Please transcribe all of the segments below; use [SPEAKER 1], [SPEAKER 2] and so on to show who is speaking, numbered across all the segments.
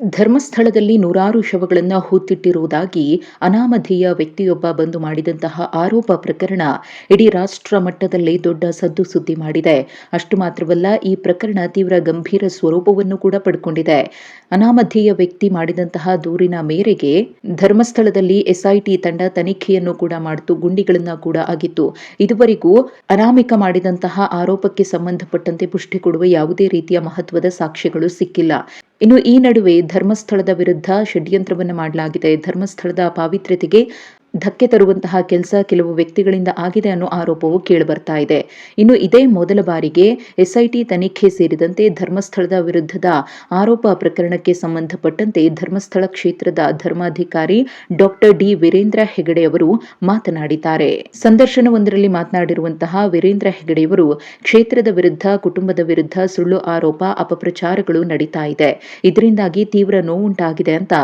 [SPEAKER 1] ಧರ್ಮಸ್ಥಳದಲ್ಲಿ ನೂರಾರು ಶವಗಳನ್ನು ಹೂತಿಟ್ಟಿರುವುದಾಗಿ ಅನಾಮಧೇಯ ವ್ಯಕ್ತಿಯೊಬ್ಬ ಬಂದು ಮಾಡಿದಂತಹ ಆರೋಪ ಪ್ರಕರಣ ಇಡೀ ರಾಷ್ಟ್ರ ಮಟ್ಟದಲ್ಲಿ ದೊಡ್ಡ ಸದ್ದು ಸುದ್ದಿ ಮಾಡಿದೆ. ಅಷ್ಟು ಮಾತ್ರವಲ್ಲ, ಈ ಪ್ರಕರಣ ತೀವ್ರ ಗಂಭೀರ ಸ್ವರೂಪವನ್ನು ಕೂಡ ಪಡ್ಕೊಂಡಿದೆ. ಅನಾಮಧೇಯ ವ್ಯಕ್ತಿ ಮಾಡಿದಂತಹ ದೂರಿನ ಮೇರೆಗೆ ಧರ್ಮಸ್ಥಳದಲ್ಲಿ ಎಸ್ಐಟಿ ತಂಡ ತನಿಖೆಯನ್ನು ಕೂಡ ಮಾಡಿತು, ಗುಂಡಿಗಳನ್ನ ಕೂಡ ಆಗಿತ್ತು. ಇದುವರೆಗೂ ಅನಾಮಿಕ ಮಾಡಿದಂತಹ ಆರೋಪಕ್ಕೆ ಸಂಬಂಧಪಟ್ಟಂತೆ ಪುಷ್ಟಿ ಕೊಡುವ ಯಾವುದೇ ರೀತಿಯ ಮಹತ್ವದ ಸಾಕ್ಷ್ಯಗಳು ಸಿಕ್ಕಿಲ್ಲ. ಇನ್ನು ಈ ನಡುವೆ ಧರ್ಮಸ್ಥಳದ ವಿರುದ್ಧ ಷಡ್ಯಂತ್ರವನ್ನು ಮಾಡಲಾಗಿದೆ. ಧರ್ಮಸ್ಥಳದ ಪಾವಿತ್ರ್ಯತೆಗೆ ಧಕ್ಕೆ ತರುವಂತಹ ಕೆಲಸ ಕೆಲವು ವ್ಯಕ್ತಿಗಳಿಂದ ಆಗಿದೆ ಅನ್ನೋ ಆರೋಪವು ಕೇಳಿಬರ್ತಾ ಇದೆ. ಇನ್ನು ಇದೇ ಮೊದಲ ಬಾರಿಗೆ ಎಸ್ಐಟಿ ತನಿಖೆ ಸೇರಿದಂತೆ ಧರ್ಮಸ್ಥಳದ ವಿರುದ್ಧದ ಆರೋಪ ಪ್ರಕರಣಕ್ಕೆ ಸಂಬಂಧಪಟ್ಟಂತೆ ಧರ್ಮಸ್ಥಳ ಕ್ಷೇತ್ರದ ಧರ್ಮಾಧಿಕಾರಿ ಡಾಕ್ಟರ್ ಡಿ ವೀರೇಂದ್ರ ಹೆಗಡೆ ಅವರು ಮಾತನಾಡಿದ್ದಾರೆ. ಸಂದರ್ಶನವೊಂದರಲ್ಲಿ ಮಾತನಾಡಿರುವಂತಹ ವೀರೇಂದ್ರ ಹೆಗಡೆಯವರು ಕ್ಷೇತ್ರದ ವಿರುದ್ಧ, ಕುಟುಂಬದ ವಿರುದ್ಧ ಸುಳ್ಳು ಆರೋಪ, ಅಪಪ್ರಚಾರಗಳು ನಡೀತಾ ಇದೆ. ಇದರಿಂದಾಗಿ ತೀವ್ರ ನೋವುಂಟಾಗಿದೆ ಅಂತ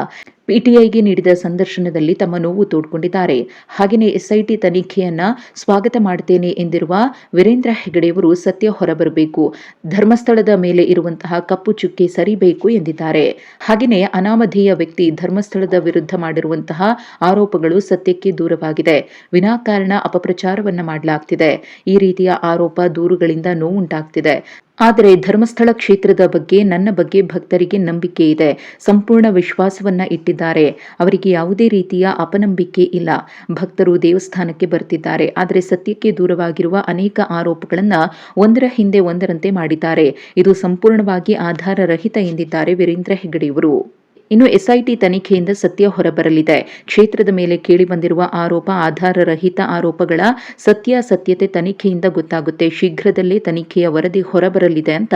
[SPEAKER 1] ಪಿಟಿಐಗೆ ನೀಡಿದ ಸಂದರ್ಶನದಲ್ಲಿ ತಮ್ಮ ನೋವು ತೋಡ್ಕೊಂಡಿದ್ದಾರೆ. ಹಾಗೆಯೇ ಎಸ್ಐಟಿ ತನಿಖೆಯನ್ನ ಸ್ವಾಗತ ಮಾಡುತ್ತೇನೆ ಎಂದಿರುವ ವೀರೇಂದ್ರ ಹೆಗಡೆಯವರು ಸತ್ಯ ಹೊರಬರಬೇಕು. ಧರ್ಮಸ್ಥಳದ ಮೇಲೆ ಇರುವಂತಹ ಕಪ್ಪು ಚುಕ್ಕೆ ಸರಿಬೇಕು ಎಂದಿದ್ದಾರೆ. ಹಾಗೆಯೇ ಅನಾಮಧೇಯ ವ್ಯಕ್ತಿ ಧರ್ಮಸ್ಥಳದ ವಿರುದ್ಧ ಮಾಡಿರುವಂತಹ ಆರೋಪಗಳು ಸತ್ಯಕ್ಕೆ ದೂರವಾಗಿದೆ. ವಿನಾಕಾರಣ ಅಪಪ್ರಚಾರವನ್ನ ಮಾಡಲಾಗ್ತಿದೆ. ಈ ರೀತಿಯ ಆರೋಪ ದೂರುಗಳಿಂದ ನೋವುಂಟಾಗ್ತಿದೆ. ಆದರೆ ಧರ್ಮಸ್ಥಳ ಕ್ಷೇತ್ರದ ಬಗ್ಗೆ ನನ್ನ ಬಗ್ಗೆ ಭಕ್ತರಿಗೆ ನಂಬಿಕೆ ಇದೆ. ಸಂಪೂರ್ಣ ವಿಶ್ವಾಸವನ್ನ ಇಟ್ಟಿದ್ದಾರೆ. ಅವರಿಗೆ ಯಾವುದೇ ರೀತಿಯ ಅಪನಂಬಿಕೆ ಇಲ್ಲ. ಭಕ್ತರು ದೇವಸ್ಥಾನಕ್ಕೆ ಬರ್ತಿದ್ದಾರೆ. ಆದರೆ ಸತ್ಯಕ್ಕೆ ದೂರವಾಗಿರುವ ಅನೇಕ ಆರೋಪಗಳನ್ನ ಒಂದರ ಹಿಂದೆ ಒಂದರಂತೆ ಮಾಡಿದ್ದಾರೆ. ಇದು ಸಂಪೂರ್ಣವಾಗಿ ಆಧಾರರಹಿತ ಎಂದಿದ್ದಾರೆ ವೀರೇಂದ್ರ ಹೆಗಡೆಯವರು ಇನ್ನು ಎಸ್ಐಟಿ ತನಿಖೆಯಿಂದ ಸತ್ಯ ಹೊರಬರಲಿದೆ. ಕ್ಷೇತ್ರದ ಮೇಲೆ ಕೇಳಿಬಂದಿರುವ ಆರೋಪ, ಆಧಾರರಹಿತ ಆರೋಪಗಳ ಸತ್ಯಾಸತ್ಯತೆ ತನಿಖೆಯಿಂದ ಗೊತ್ತಾಗುತ್ತೆ. ಶೀಘ್ರದಲ್ಲೇ ತನಿಖೆಯ ವರದಿ ಹೊರಬರಲಿದೆ ಅಂತ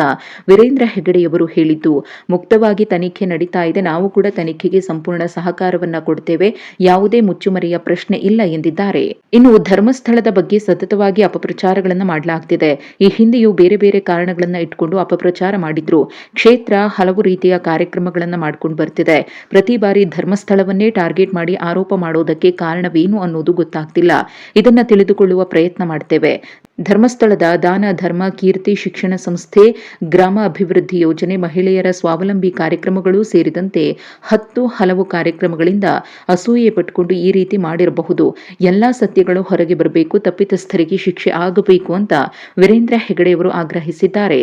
[SPEAKER 1] ವೀರೇಂದ್ರ ಹೆಗಡೆಯವರು ಹೇಳಿದ್ದು. ಮುಕ್ತವಾಗಿ ತನಿಖೆ ನಡೀತಾ ಇದೆ. ನಾವು ಕೂಡ ತನಿಖೆಗೆ ಸಂಪೂರ್ಣ ಸಹಕಾರವನ್ನ ಕೊಡ್ತೇವೆ. ಯಾವುದೇ ಮುಚ್ಚುಮರೆಯ ಪ್ರಶ್ನೆ ಇಲ್ಲ ಎಂದಿದ್ದಾರೆ. ಇನ್ನು ಧರ್ಮಸ್ಥಳದ ಬಗ್ಗೆ ಸತತವಾಗಿ ಅಪಪ್ರಚಾರಗಳನ್ನು ಮಾಡಲಾಗ್ತಿದೆ. ಈ ಹಿಂದೆಯೂ ಬೇರೆ ಬೇರೆ ಕಾರಣಗಳನ್ನ ಇಟ್ಕೊಂಡು ಅಪಪ್ರಚಾರ ಮಾಡಿದ್ರು. ಕ್ಷೇತ್ರ ಹಲವು ರೀತಿಯ ಕಾರ್ಯಕ್ರಮಗಳನ್ನು ಮಾಡ್ಕೊಂಡು ಬರ್ತಿದೆ. ಪ್ರತಿ ಬಾರಿ ಧರ್ಮಸ್ಥಳವನ್ನೇ ಟಾರ್ಗೆಟ್ ಮಾಡಿ ಆರೋಪ ಮಾಡೋದಕ್ಕೆ ಕಾರಣವೇನು ಅನ್ನೋದು ಗೊತ್ತಾಗ್ತಿಲ್ಲ. ಇದನ್ನ ತಿಳಿದುಕೊಳ್ಳುವ ಪ್ರಯತ್ನ ಮಾಡ್ತೇವೆ. ಧರ್ಮಸ್ಥಳದ ದಾನ, ಧರ್ಮ, ಕೀರ್ತಿ, ಶಿಕ್ಷಣ ಸಂಸ್ಥೆ, ಗ್ರಾಮ ಅಭಿವೃದ್ಧಿ ಯೋಜನೆ ಮಹಿಳೆಯರ ಸ್ವಾವಲಂಬಿ ಕಾರ್ಯಕ್ರಮಗಳು ಸೇರಿದಂತೆ ಹತ್ತು ಹಲವು ಕಾರ್ಯಕ್ರಮಗಳಿಂದ ಅಸೂಯೆ ಪಟ್ಟುಕೊಂಡು ಈ ರೀತಿ ಮಾಡಿರಬಹುದು. ಎಲ್ಲಾ ಸತ್ಯಗಳು ಹೊರಗೆ ಬರಬೇಕು, ತಪ್ಪಿತಸ್ಥರಿಗೆ ಶಿಕ್ಷೆ ಆಗಬೇಕು ಅಂತ ವೀರೇಂದ್ರ ಹೆಗಡೆಯವರು ಆಗ್ರಹಿಸಿದ್ದಾರೆ.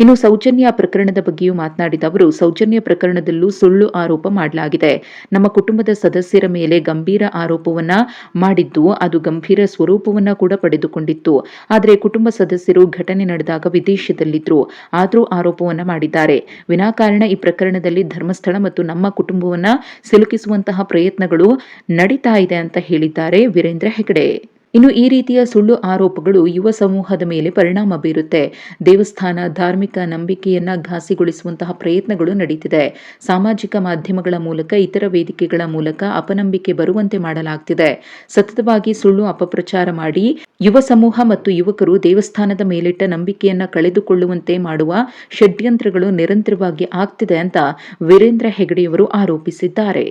[SPEAKER 1] ಇನ್ನು ಸೌಜನ್ಯ ಪ್ರಕರಣದ ಬಗ್ಗೆಯೂ ಮಾತನಾಡಿದ ಅವರು, ಸೌಜನ್ಯ ಪ್ರಕರಣದಲ್ಲೂ ಸುಳ್ಳು ಆರೋಪ ಮಾಡಲಾಗಿದೆ. ನಮ್ಮ ಕುಟುಂಬದ ಸದಸ್ಯರ ಮೇಲೆ ಗಂಭೀರ ಆರೋಪವನ್ನ ಮಾಡಿದ್ದು, ಅದು ಗಂಭೀರ ಸ್ವರೂಪವನ್ನ ಕೂಡ ಪಡೆದುಕೊಂಡಿತ್ತು. ಆದರೆ ಕುಟುಂಬ ಸದಸ್ಯರು ಘಟನೆ ನಡೆದಾಗ ವಿದೇಶದಲ್ಲಿದ್ದರು ಆದರೂ ಆರೋಪವನ್ನ ಮಾಡಿದ್ದಾರೆ. ವಿನಾಕಾರಣ ಈ ಪ್ರಕರಣದಲ್ಲಿ ಧರ್ಮಸ್ಥಳ ಮತ್ತು ನಮ್ಮ ಕುಟುಂಬವನ್ನ ಸಿಲುಕಿಸುವಂತಹ ಪ್ರಯತ್ನಗಳು ನಡೀತಾ ಇದೆ ಅಂತ ಹೇಳಿದ್ದಾರೆ ವೀರೇಂದ್ರ ಹೆಗಡೆ. ಇನ್ನು ಈ ರೀತಿಯ ಸುಳ್ಳು ಆರೋಪಗಳು ಯುವ ಸಮೂಹದ ಮೇಲೆ ಪರಿಣಾಮ ಬೀರುತ್ತೆ. ದೇವಸ್ಥಾನ ಧಾರ್ಮಿಕ ನಂಬಿಕೆಯನ್ನ ಘಾಸಿಗೊಳಿಸುವಂತಹ ಪ್ರಯತ್ನಗಳು ನಡೀತಿದೆ. ಸಾಮಾಜಿಕ ಮಾಧ್ಯಮಗಳ ಮೂಲಕ, ಇತರ ವೇದಿಕೆಗಳ ಮೂಲಕ ಅಪನಂಬಿಕೆ ಬರುವಂತೆ ಮಾಡಲಾಗ್ತಿದೆ. ಸತತವಾಗಿ ಸುಳ್ಳು ಅಪಪ್ರಚಾರ ಮಾಡಿ ಯುವ ಸಮೂಹ ಮತ್ತು ಯುವಕರು ದೇವಸ್ಥಾನದ ಮೇಲಿಟ್ಟ ನಂಬಿಕೆಯನ್ನ ಕಳೆದುಕೊಳ್ಳುವಂತೆ ಮಾಡುವ ಷಡ್ಯಂತ್ರಗಳು ನಿರಂತರವಾಗಿ ಆಗ್ತಿದೆ ಅಂತ ವೀರೇಂದ್ರ ಹೆಗಡೆಯವರು ಆರೋಪಿಸಿದ್ದಾರೆ.